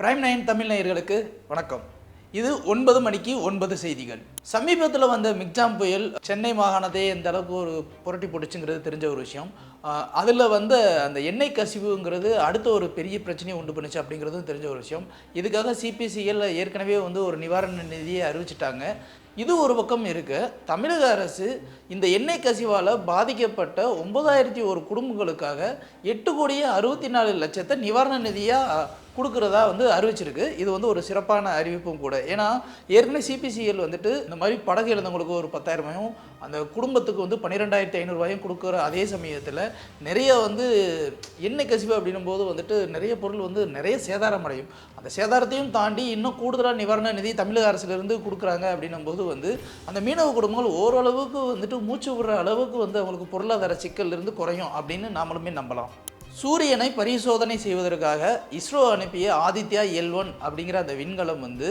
Prime nine Tamil நேயர்களுக்கு வணக்கம். இது ஒன்பது மணிக்கு ஒன்பது செய்திகள். சமீபத்தில் வந்த மிக்ஜாம் புயல் சென்னை மாகாணத்தை எந்த அளவுக்கு ஒரு புரட்டி போட்டுச்சுங்கிறது தெரிஞ்ச ஒரு விஷயம். அதில் வந்து அந்த எண்ணெய் கசிவுங்கிறது அடுத்த ஒரு பெரிய பிரச்சனையை உண்டு பண்ணுச்சு அப்படிங்கிறதும் தெரிஞ்ச ஒரு விஷயம். இதுக்காக சிபிசிஎல் ஏற்கனவே வந்து ஒரு நிவாரண நிதியை அறிவிச்சிட்டாங்க. இது ஒரு பக்கம் இருக்க. தமிழக அரசு இந்த எண்ணெய் கசிவால் பாதிக்கப்பட்ட ஒன்பதாயிரத்தி ஒரு குடும்பங்களுக்காக எட்டு கோடியே அறுபத்தி நாலு லட்சத்தை நிவாரண நிதியாக கொடுக்குறதா வந்து அறிவிச்சிருக்கு. இது வந்து ஒரு சிறப்பான அறிவிப்பும் கூட. ஏன்னா ஏற்கனவே சிபிசிஎல் வந்துட்டு இந்த மாதிரி படகு எழுந்தவங்களுக்கு ஒரு பத்தாயிரமாயும் அந்த குடும்பத்துக்கு வந்து பன்னிரெண்டாயிரத்தி ஐநூறுரூவாயும் கொடுக்குற அதே சமயத்தில் நிறைய வந்து எண்ணெய் கசிவு அப்படின்னும் போது வந்துட்டு நிறைய பொருள் வந்து நிறைய சேதாரம் அடையும். அந்த சேதாரத்தையும் தாண்டி இன்னும் கூடுதலாக நிவாரண நிதி தமிழக அரசுலேருந்து கொடுக்குறாங்க அப்படின்னும் போது வந்து அந்த மீனவ குடும்பங்கள் ஓரளவுக்கு வந்துட்டு மூச்சு விடுற அளவுக்கு வந்து அவங்களுக்கு பொருளாதார சிக்கல் இருந்து குறையும் அப்படின்னு நாமளுமே நம்பலாம். சூரியனை பரிசோதனை செய்வதற்காக இஸ்ரோ அனுப்பிய ஆதித்யா எல் ஒன் அப்படிங்கிற அந்த விண்கலம் வந்து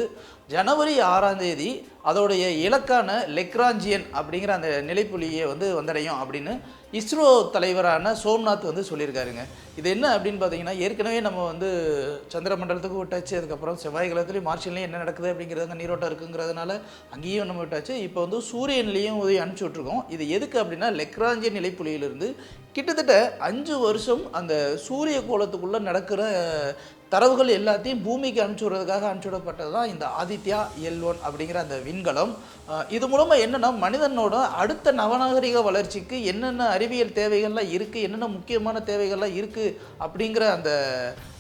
ஜனவரி ஆறாம் தேதி அதோடைய இலக்கான லெக்ராஞ்சியன் அப்படிங்கிற அந்த நிலைப்புள்ளியை வந்து வந்தடையும் அப்படின்னு இஸ்ரோ தலைவரான சோம்நாத் வந்து சொல்லியிருக்காருங்க. இது என்ன அப்படின்னு பார்த்தீங்கன்னா ஏற்கனவே நம்ம வந்து சந்திர மண்டலத்துக்கு விட்டாச்சு அதுக்கப்புறம் செவ்வாய் கிரகத்துலேயும் மார்ஷன்லேயும் என்ன நடக்குது அப்படிங்கிறது நீரோட்டம் இருக்குங்கிறதுனால அங்கேயும் நம்ம விட்டாச்சு. இப்போ வந்து சூரியன்லேயும் உதவி அனுப்பிச்சி விட்ருக்கோம் இது எதுக்கு அப்படின்னா லெக்ராஞ்சியன் நிலைப்புள்ளியிலிருந்து கிட்டத்தட்ட அஞ்சு வருஷம் அந்த சூரிய கோலத்துக்குள்ளே நடக்கிற தரவுகள் எல்லாத்தையும் பூமிக்கு அனுப்பிச்சி விடுறதுக்காக அனுப்பிச்சி விடப்பட்டது தான் இந்த ஆதித்யா எல் ஒன் அப்படிங்கிற அந்த விண்கலம். இது மூலமாக என்னென்னா மனிதனோட அடுத்த நவநாகரிக வளர்ச்சிக்கு என்னென்ன அறிவியல் தேவைகள்லாம் இருக்குது என்னென்ன முக்கியமான தேவைகள்லாம் இருக்குது அப்படிங்கிற அந்த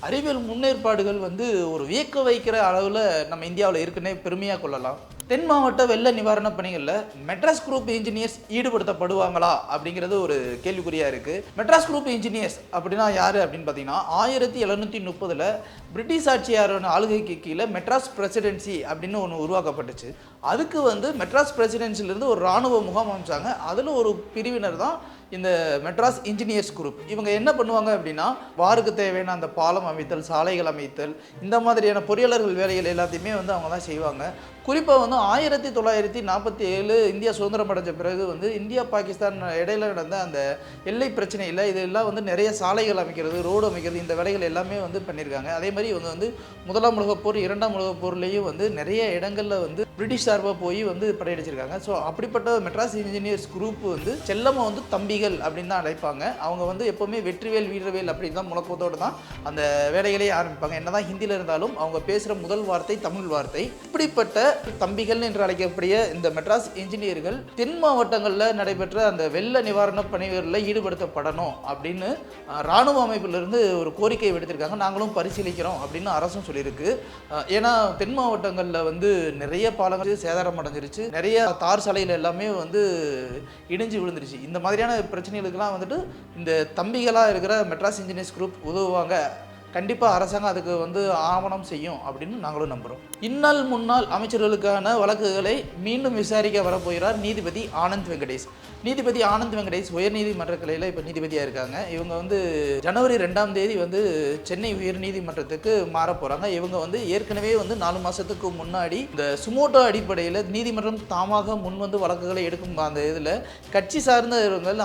அறிவியல் முன்னேற்பாடுகள் வந்து ஒரு வியக்க வைக்கிற அளவில் நம்ம இந்தியாவில் இருக்குன்னே பெருமையாக கொள்ளலாம். தென் மாவட்ட வெள்ள நிவாரணப் பணிகளில் மெட்ராஸ் குரூப் இன்ஜினியர்ஸ் ஈடுபடுத்தப்படுவாங்களா அப்படிங்கிறது ஒரு கேள்விக்குறியாக இருக்குது மெட்ராஸ் குரூப் இன்ஜினியர்ஸ் அப்படின்னா யார் அப்படின்னு பார்த்தீங்கன்னா ஆயிரத்தி எழுநூற்றி முப்பதில் பிரிட்டிஷ் ஆட்சியாரோட ஆளுகைக்கு கீழே மெட்ராஸ் பிரசிடென்சி அப்படின்னு ஒன்று உருவாக்கப்பட்டுச்சு. அதுக்கு வந்து மெட்ராஸ் பிரசிடென்சிலேருந்து ஒரு இராணுவ முகாம் அமைச்சாங்க. அதில் ஒரு பிரிவினர் தான் இந்த மெட்ராஸ் இன்ஜினியர்ஸ் குரூப் இவங்க என்ன பண்ணுவாங்க அப்படின்னா வாருக்கு தேவையான அந்த பாலம் அமைத்தல் சாலைகள் அமைத்தல் இந்த மாதிரியான பொறியாளர்கள் வேலைகள் எல்லாத்தையுமே வந்து அவங்க தான் செய்வாங்க. குறிப்பாக வந்து ஆயிரத்தி தொள்ளாயிரத்தி நாற்பத்தி ஏழு இந்தியா சுதந்திரம் அடைஞ்ச பிறகு வந்து இந்தியா பாகிஸ்தான் இடையில நடந்த அந்த எல்லை பிரச்சனையில் இதெல்லாம் வந்து நிறைய சாலைகள் அமைக்கிறது ரோடு அமைக்கிறது இந்த வேலைகள் எல்லாமே வந்து பண்ணியிருக்காங்க அதே மாதிரி இவங்க வந்து முதலாம் உலகப் போர் இரண்டாம் உலகப் போர்லேயும் வந்து நிறைய இடங்களில் வந்து பிரிட்டிஷ் சார்பாக போய் வந்து படையடிச்சிருக்காங்க ஸோ அப்படிப்பட்ட மெட்ராஸ் இன்ஜினியர்ஸ் குரூப் வந்து செல்லமாக வந்து தம்பி அப்படின்னு தான் அழைப்பாங்க. அவங்க வந்து எப்போவுமே வெற்றிவேல் வீரவேல் அப்படின்னு தான் முழக்கத்தோடு தான் அந்த வேலைகளே ஆரம்பிப்பாங்க. என்னதான் ஹிந்தியில் இருந்தாலும் அவங்க பேசுகிற முதல் வார்த்தை தமிழ் வார்த்தை. இப்படிப்பட்ட தம்பிகள் என்று அழைக்கக்கூடிய இந்த மெட்ராஸ் இன்ஜினியர்கள் தென் மாவட்டங்களில் நடைபெற்ற அந்த வெள்ள நிவாரண பணிகளில் ஈடுபடுத்தப்படணும் அப்படின்னு இராணுவ அமைப்பிலிருந்து ஒரு கோரிக்கை விடுத்திருக்காங்க. நாங்களும் பரிசீலிக்கிறோம் அப்படின்னு அரசும் சொல்லியிருக்கு. ஏன்னா தென் மாவட்டங்களில் வந்து நிறைய பாலங்கள் சேதாரம் அடைஞ்சிருச்சு நிறைய தார் சாலையில் எல்லாமே வந்து இடிஞ்சு விழுந்துருச்சு. இந்த மாதிரியான பிரச்சனைகளுக்கெல்லாம் வந்துட்டு இந்த தம்பிகளாக இருக்கிற மெட்ராஸ் இன்ஜினியர்ஸ் குரூப் உதவுவாங்க. கண்டிப்பாக அரசாங்கம் அதுக்கு வந்து ஆவணம் செய்யும் அப்படின்னு நாங்களும் நம்புகிறோம் இந்நாள் முன்னாள் அமைச்சர்களுக்கான வழக்குகளை மீண்டும் விசாரிக்க வரப்போகிறார் நீதிபதி ஆனந்த் வெங்கடேஷ். நீதிபதி ஆனந்த் வெங்கடேஷ் உயர்நீதிமன்ற கிளையில் இப்போ நீதிபதியாக இருக்காங்க. இவங்க வந்து ஜனவரி ரெண்டாம் தேதி வந்து சென்னை உயர்நீதிமன்றத்துக்கு மாற போகிறாங்க இவங்க வந்து ஏற்கனவே வந்து நாலு மாதத்துக்கு முன்னாடி இந்த சுமோட்டோ அடிப்படையில் நீதிமன்றம் தாமாக முன் வந்து வழக்குகளை எடுக்கும் அந்த இதில் கட்சி சார்ந்த இவங்கள்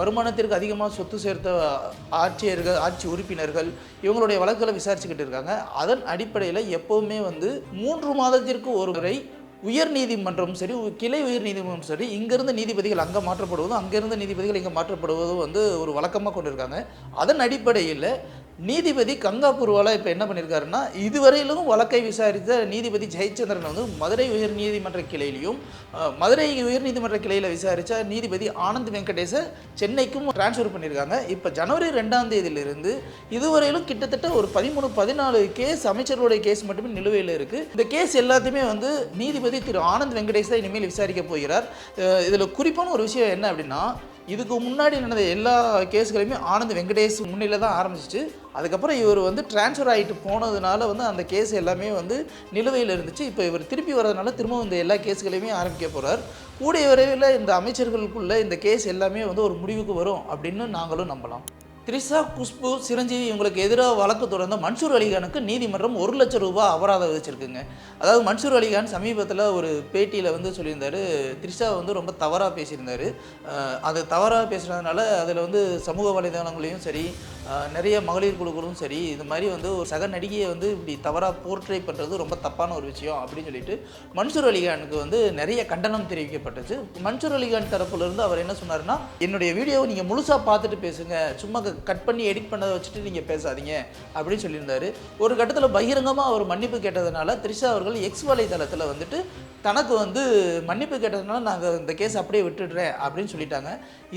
வருமானத்திற்கு அதிகமாக சொத்து சேர்த்த ஆட்சியர்கள் ஆட்சி உறுப்பினர்கள் இவங்க அவங்களுடைய வழக்குகளை விசாரிச்சுக்கிட்டு இருக்காங்க. அதன் அடிப்படையில் எப்போவுமே வந்து மூன்று மாதத்திற்கு ஒரு முறை உயர் நீதிமன்றமும் சரி உ- கிளை உயர் நீதிமன்றமும் சரி இங்கிருந்து நீதிபதிகள் அங்கே மாற்றப்படுவதும் அங்கேருந்து நீதிபதிகள் இங்கே மாற்றப்படுவதும் வந்து ஒரு வழக்கமாக கொண்டிருக்காங்க. அதன் அடிப்படையில் நீதிபதி கங்காபூர்வாலா இப்போ என்ன பண்ணியிருக்காருன்னா இதுவரையிலும் வழக்கை விசாரித்த நீதிபதி ஜெயச்சந்திரன் வந்து மதுரை உயர் நீதிமன்ற கிளையிலையும் மதுரை உயர் நீதிமன்ற கிளையில் விசாரித்த நீதிபதி ஆனந்த் வெங்கடேஷை சென்னைக்கும் ட்ரான்ஸ்ஃபர் பண்ணியிருக்காங்க இப்போ ஜனவரி ரெண்டாம் தேதியிலிருந்து இதுவரையிலும் கிட்டத்தட்ட ஒரு பதிமூணு பதினாலு கேஸ் அமைச்சர்களுடைய கேஸ் மட்டுமே நிலுவையில் இருக்குது இந்த கேஸ் எல்லாத்தையுமே வந்து நீதிபதி திரு ஆனந்த் வெங்கடேஷ் தான் இனிமேல் விசாரிக்க போகிறார். இதில் குறிப்பான ஒரு விஷயம் என்ன அப்படின்னா இதுக்கு முன்னாடி நடந்த எல்லா கேஸ்களையுமே ஆனந்த் வெங்கடேஷ் முன்னிலையில் தான் ஆரம்பிச்சிச்சு. அதுக்கப்புறம் இவர் வந்து ட்ரான்ஸ்ஃபர் ஆகிட்டு போனதுனால வந்து அந்த கேஸ் எல்லாமே வந்து நிலுவையில் இருந்துச்சு. இப்போ இவர் திருப்பி வர்றதுனால திரும்பவும் இந்த எல்லா கேஸுகளையுமே ஆரம்பிக்க போகிறார் கூடிய விரைவில் இந்த அமைச்சர்களுக்குள்ள இந்த கேஸ் எல்லாமே வந்து ஒரு முடிவுக்கு வரும் அப்படின்னு நாங்களும் நம்பலாம். த்ரிஷா குஷ்பு சிரஞ்சீவி இவங்களுக்கு எதிராக வழக்கு தொடர்ந்த மன்சூர் அலிகானுக்கு நீதிமன்றம் ஒரு லட்சம் ரூபாய் அபராதம் விதிச்சிருக்குங்க. அதாவது மன்சூர் அலிகான் சமீபத்தில் ஒரு பேட்டியில் வந்து சொல்லியிருந்தாரு. த்ரிஷா வந்து ரொம்ப தவறாக பேசியிருந்தாரு. அது தவறாக பேசுனதுனால அதில் வந்து சமூக வலைதளங்களையும் சரி நிறைய மகளிர் குழுக்களும் சரி இது மாதிரி வந்து ஒரு சக நடிகையை வந்து இப்படி தவறாக போர்ட்ரை பண்ணுறது ரொம்ப தப்பான ஒரு விஷயம் அப்படின்னு சொல்லிட்டு மன்சூர் அலிகானுக்கு வந்து நிறைய கண்டனம் தெரிவிக்கப்பட்டுச்சு. மன்சூர் அலிகான் தரப்புலேருந்து அவர் என்ன சொன்னாருன்னா என்னுடைய வீடியோவை நீங்கள் முழுசாக பார்த்துட்டு பேசுங்க. சும்மா கட் பண்ணி எடிட் பண்ணதை வச்சுட்டு நீங்கள் பேசாதீங்க. அப்படின்னு சொல்லியிருந்தார். ஒரு கட்டத்தில் பகிரங்கமாக அவர் மன்னிப்பு கேட்டதுனால த்ரிஷா அவர்கள் எக்ஸ் வலைதளத்தில் வந்துட்டு தனக்கு வந்து மன்னிப்பு கேட்டதுனால நாங்கள் இந்த கேஸ் அப்படியே விட்டுடுறேன் அப்படின்னு சொல்லிட்டாங்க.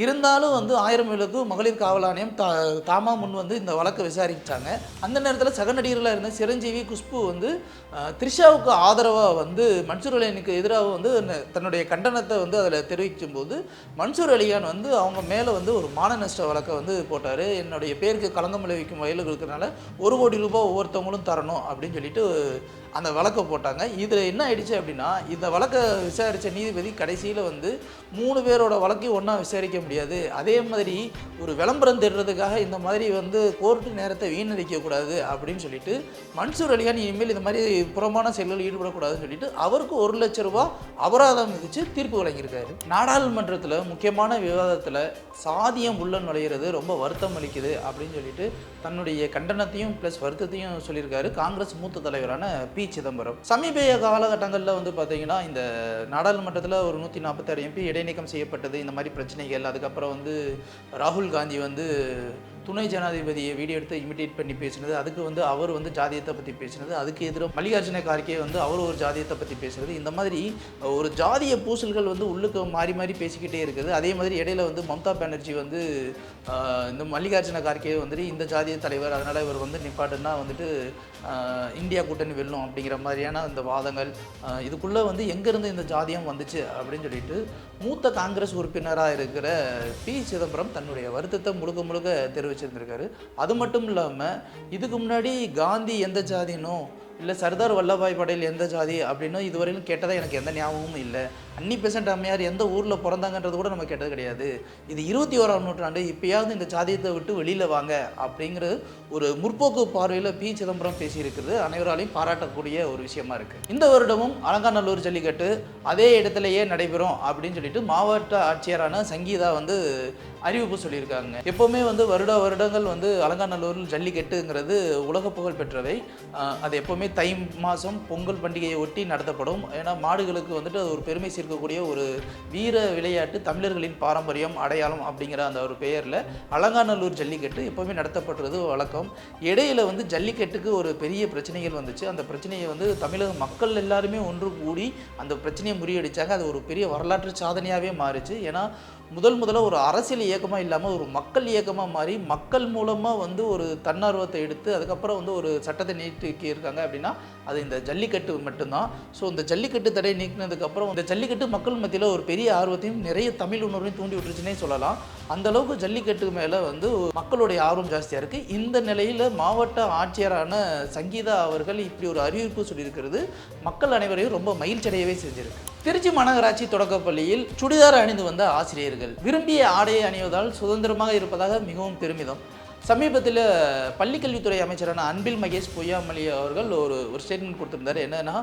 இருந்தாலும் வந்து ஆயிரம் விளக்கு மகளிர் காவல் ஆணையம் தா தாமா முன் வந்து இந்த வழக்கை விசாரித்தாங்க அந்த நேரத்தில் சக நடிகர்களாக இருந்த சிரஞ்சீவி குஷ்பு வந்து த்ரிஷாவுக்கு ஆதரவாக வந்து மன்சூர் அலியானுக்கு எதிராக வந்து தன்னுடைய கண்டனத்தை வந்து அதில் தெரிவிக்கும் போது மன்சூர் அலியான் வந்து அவங்க மேலே வந்து ஒரு மான நஷ்ட வழக்கை வந்து போட்டார். என்னுடைய பேருக்கு களங்கம் விளைவிக்கும் வயலுக்கு இருக்கிறனால ஒரு கோடி ரூபாய் ஒவ்வொருத்தவங்களும் தரணும் அப்படின்னு சொல்லிட்டு அந்த வழக்கை போட்டாங்க. இதில் என்ன ஆயிடுச்சு அப்படின்னா இந்த வழக்கை விசாரித்த நீதிபதி கடைசியில் வந்து மூணு பேரோட வழக்கையும் ஒன்றா விசாரிக்க முடியாது. அதே மாதிரி ஒரு விளம்பரம் தேடுறதுக்காக இந்த மாதிரி வந்து கோர்ட்டு நேரத்தை வீணடிக்கக்கூடாது அப்படின்னு சொல்லிட்டு மன்சூர் அலிகான் இனிமேல் இந்த மாதிரி புறமான செயல்களில் ஈடுபடக்கூடாதுன்னு சொல்லிட்டு அவருக்கு ஒரு லட்ச ரூபா அபராதம் விதித்து தீர்ப்பு வழங்கியிருக்காரு. நாடாளுமன்றத்தில் முக்கியமான விவாதத்தில் சாதியம் உள்ள நுழையிறது ரொம்ப வருத்தம் அளிக்குது அப்படின்னு சொல்லிட்டு தன்னுடைய கண்டனத்தையும் ப்ளஸ் வருத்தத்தையும் சொல்லியிருக்காரு காங்கிரஸ் மூத்த தலைவரான பி சிதம்பரம். சமீப காலகட்டங்களில் வந்து பார்த்தீங்கன்னா இந்த நாடாளுமன்றத்தில் ஒரு நூற்றி நாற்பத்தாறு எம்பி இடைநீக்கம் செய்யப்பட்டது இந்த மாதிரி பிரச்சனைகள். அதுக்கப்புறம் வந்து ராகுல் காந்தி வந்து துணை ஜனாதிபதியை வீடியோ எடுத்து இமிடேட் பண்ணி பேசினது. அதுக்கு வந்து அவர் வந்து ஜாதியத்தை பற்றி பேசினது. அதுக்கு எதிராக மல்லிகார்ஜுன கார்கே வந்து அவர் ஒரு ஜாதியத்தை பற்றி பேசுறது இந்த மாதிரி ஒரு ஜாதிய பூசல்கள் வந்து உள்ளுக்கு மாறி மாறி பேசிக்கிட்டே இருக்குது. அதே மாதிரி இடையில வந்து மம்தா பானர்ஜி வந்து இந்த மல்லிகார்ஜுன கார்கே வந்துட்டு இந்த ஜாதிய தலைவர் அதனால் இவர் வந்து நிப்பாட்டுன்னா வந்துட்டு இந்தியா கூட்டணி வெல்லும் அப்படிங்கிற மாதிரியான இந்த வாதங்கள் இதுக்குள்ளே வந்து எங்கேருந்து இந்த ஜாதியம் வந்துச்சு அப்படின்னு சொல்லிட்டு மூத்த காங்கிரஸ் உறுப்பினராக இருக்கிற பி சிதம்பரம் தன்னுடைய வருத்தத்தை முழுக்க முழுக்க வச்சுருந்துருக்காரு. அது மட்டும் இல்லாமல் இதுக்கு முன்னாடி காந்தி எந்த ஜாதினோ இல்லை சர்தார் வல்லபாய் படேல் எந்த ஜாதி அப்படின்னு இதுவரையிலும் கேட்டதாக எனக்கு எந்த ஞாபகமும் இல்லை. அன்னி பெசன்ட் அம்மையார் எந்த ஊரில் பிறந்தாங்கன்றது கூட நம்ம கேட்டது கிடையாது. இது இருபத்தி ஓராம் நூற்றாண்டு இப்பயாவது இந்த ஜாதியத்தை விட்டு வெளியில் வாங்க அப்படிங்கிற ஒரு முற்போக்கு பார்வையில் பி. சிதம்பரம் பேசியிருக்கிறது. அனைவராலையும் பாராட்டக்கூடிய ஒரு விஷயமா இருக்குது இந்த வருடமும் அலங்காநல்லூர் ஜல்லிக்கட்டு அதே இடத்துலையே நடைபெறும் அப்படின்னு சொல்லிட்டு மாவட்ட ஆட்சியரான சங்கீதா வந்து அறிவிப்பு சொல்லியிருக்காங்க. எப்போவுமே வந்து வருட வருடங்கள் வந்து அலங்காநல்லூரில் ஜல்லிக்கட்டுங்கிறது உலக புகழ் பெற்றவை. அது எப்போவுமே தை மாதம் பொங்கல் பண்டிகையை ஒட்டி நடத்தப்படும். ஏன்னா மாடுகளுக்கு வந்துட்டு அது ஒரு பெருமை சேர்க்கக்கூடிய ஒரு வீர விளையாட்டு தமிழர்களின் பாரம்பரியம் அடையாளம் அப்படிங்கிற அந்த ஒரு பெயரில் அலங்காநல்லூர் ஜல்லிக்கட்டு எப்போவுமே நடத்தப்படுறது வழக்கம். இடையில வந்து ஜல்லிக்கட்டுக்கு ஒரு பெரிய பிரச்சனைகள் வந்துச்சு. அந்த பிரச்சனையை வந்து தமிழக மக்கள் எல்லாருமே ஒன்று கூடி அந்த பிரச்சனையை முறியடித்தாங்க அது ஒரு பெரிய வரலாற்று சாதனையாகவே மாறிச்சு. ஏன்னா முதல் முதல்ல ஒரு அரசியல் இயக்கமாக இல்லாமல் ஒரு மக்கள் இயக்கமாக மாறி மக்கள் மூலமாக வந்து ஒரு தன்னார்வத்தை எடுத்து அதுக்கப்புறம் வந்து ஒரு சட்டத்தை நீட்டிக்கி இருக்காங்க அப்படின்னா அது இந்த ஜல்லிக்கட்டு மட்டும்தான். ஸோ இந்த ஜல்லிக்கட்டு தடை நீக்கினதுக்கப்புறம் இந்த ஜல்லிக்கட்டு மக்கள் மத்தியில் ஒரு பெரிய ஆர்வத்தையும் நிறைய தமிழ் உணர்வையும் தூண்டி விட்டுருச்சுன்னே சொல்லலாம். அந்த அளவுக்கு ஜல்லிக்கட்டு மேலே வந்து மக்களுடைய ஆர்வம் ஜாஸ்தியாக இருக்குது இந்த நிலையில் மாவட்ட ஆட்சியரான சங்கீதா அவர்கள் இப்படி ஒரு அறிவிப்பு சொல்லியிருக்கிறது. மக்கள் அனைவரையும் ரொம்ப மகிழ்ச்சியடையவே செஞ்சிருக்கு. திருச்சி மாநகராட்சி தொடக்கப்பள்ளியில் சுடிதார் அணிந்து வந்த ஆசிரியர்கள். விரும்பிய ஆடையை அணிவதால் சுதந்திரமாக இருப்பதாக மிகவும் பெருமிதம். சமீபத்தில் பள்ளிக்கல்வித்துறை அமைச்சரான அன்பில் மகேஷ் பொய்யாமொழி அவர்கள் ஒரு ஒரு ஸ்டேட்மெண்ட் கொடுத்துருந்தார். என்னன்னா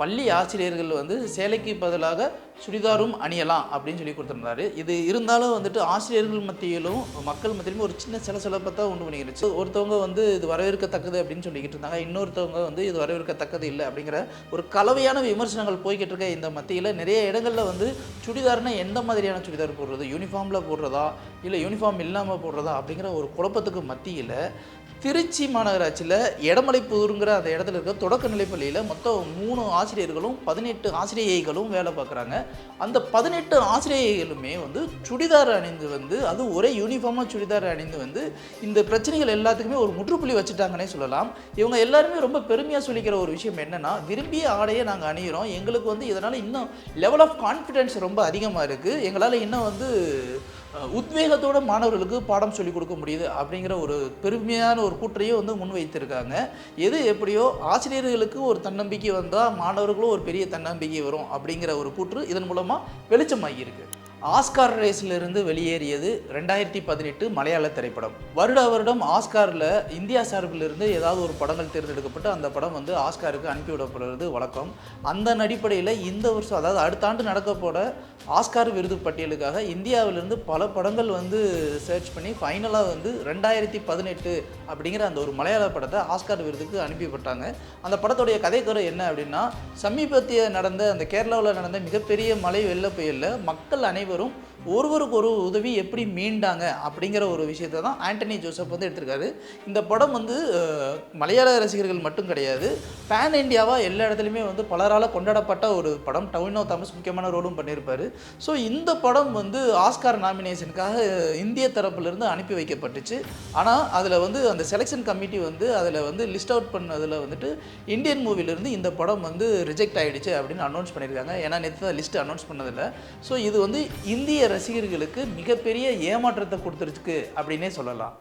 பள்ளி ஆசிரியர்கள் வந்து சேலைக்கு பதிலாக சுடிதாரும் அணியலாம் அப்படின்னு சொல்லி கொடுத்துருந்தாரு. இது இருந்தாலும் வந்துட்டு ஆசிரியர்கள் மத்தியிலும் மக்கள் மத்தியிலும் ஒரு சின்ன சிலசிலப்பை தான் உண்டு பண்ணிருச்சு ஒருத்தவங்க வந்து இது வரவேற்கத்தக்கது அப்படின்னு சொல்லிக்கிட்டு இருந்தாங்க. இன்னொருத்தவங்க வந்து இது வரவேற்கத்தக்கது இல்லை அப்படிங்கிற ஒரு கலவையான விமர்சனங்கள் போய்கிட்டு இருக்க இந்த மத்தியில் நிறைய இடங்களில் வந்து சுடிதார்னா எந்த மாதிரியான சுடிதார் போடுறது? யூனிஃபார்மில் போடுறதா? இல்லை யூனிஃபார்ம் இல்லாமல் போடுறதா? அப்படிங்கிற ஒரு குழப்பத்துக்கு மத்தியில் திருச்சி மாநகராட்சியில் எடமலைப்பூருங்கிற அந்த இடத்துல இருக்க தொடக்க நிலைப்பள்ளியில் மொத்தம் மூணு ஆசிரியர்களும் பதினெட்டு ஆசிரியைகளும் வேலை பார்க்குறாங்க. அந்த பதினெட்டு ஆசிரியைகளுமே வந்து சுடிதார் அணிந்து வந்து அது ஒரே யூனிஃபார்மாக சுடிதார் அணிந்து வந்து இந்த பிரச்சனைகள் எல்லாத்துக்குமே ஒரு முற்றுப்புள்ளி வச்சுட்டாங்கன்னே சொல்லலாம். இவங்க எல்லாருமே ரொம்ப பெருமையாக சொல்லிக்கிற ஒரு விஷயம் என்னன்னா விரும்பிய ஆடையை நாங்கள் அணிகிறோம் எங்களுக்கு வந்து இதனால் இன்னும் லெவல் ஆஃப் கான்ஃபிடென்ஸ் ரொம்ப அதிகமாக இருக்குது எங்களால் இன்னும் வந்து உத்வேகத்தோட மாணவர்களுக்கு பாடம் சொல்லிக் கொடுக்க முடியுது அப்படிங்கிற ஒரு பெருமையான ஒரு கூற்றையும் வந்து முன்வைத்திருக்காங்க. எது எப்படியோ ஆசிரியர்களுக்கு ஒரு தன்னம்பிக்கை வந்தால் மாணவர்களும் ஒரு பெரிய தன்னம்பிக்கை வரும் அப்படிங்கிற ஒரு கூற்று இதன் மூலமாக வெளிச்சமாகியிருக்கு ஆஸ்கார் ரேஸிலிருந்து வெளியேறியது ரெண்டாயிரத்தி பதினெட்டு மலையாள திரைப்படம். வருட வருடம் ஆஸ்காரில் இந்தியா சார்பிலிருந்து ஏதாவது ஒரு படங்கள் தேர்ந்தெடுக்கப்பட்டு அந்த படம் வந்து ஆஸ்காருக்கு அனுப்பிவிடப்படுறது வழக்கம். அந்த அடிப்படையில் இந்த வருஷம் அதாவது அடுத்த ஆண்டு நடக்க போட ஆஸ்கார் விருது பட்டியலுக்காக இந்தியாவிலிருந்து பல படங்கள் வந்து சர்ச் பண்ணி ஃபைனலாக வந்து ரெண்டாயிரத்தி பதினெட்டு அப்படிங்கிற அந்த ஒரு மலையாள படத்தை ஆஸ்கார் விருதுக்கு அனுப்பிவிட்டாங்க அந்த படத்துடைய கதைக்குறை என்ன அப்படின்னா சமீபத்திய நடந்த அந்த கேரளாவில் நடந்த மிகப்பெரிய மலை வெள்ள புயலில் மக்கள் அனைவரும் வரும் ஒருவருக்கு ஒரு உதவி எப்படி மீண்டாங்க அப்படிங்கிற ஒரு விஷயத்தை தான் ஆண்டனி ஜோசப் வந்து எடுத்திருக்காரு. இந்த படம் வந்து மலையாள ரசிகர்கள் மட்டும் கிடையாது. பேன் இந்தியாவாக எல்லா இடத்துலையுமே வந்து பலரால் கொண்டாடப்பட்ட ஒரு படம். டொவினோ தாமஸ் முக்கியமான ரோலும் பண்ணியிருப்பார். ஸோ இந்த படம் வந்து ஆஸ்கார் நாமினேஷனுக்காக இந்திய தரப்புலேருந்து அனுப்பி வைக்கப்பட்டுச்சு. ஆனால் அதில் வந்து அந்த செலெக்ஷன் கமிட்டி வந்து அதில் வந்து லிஸ்ட் அவுட் பண்ணதில் வந்துட்டு இந்தியன் மூவிலேருந்து இந்த படம் வந்து ரிஜெக்ட் ஆகிடுச்சு அப்படின்னு அனௌன்ஸ் பண்ணியிருக்காங்க. ஏன்னா நேற்று லிஸ்ட் அனௌன்ஸ் பண்ணதில்லை ஸோ இது வந்து இந்திய ரசிகர்களுக்கு மிகப்பெரிய ஏமாற்றத்தை கொடுத்துருக்கு அப்படின்னே சொல்லலாம்.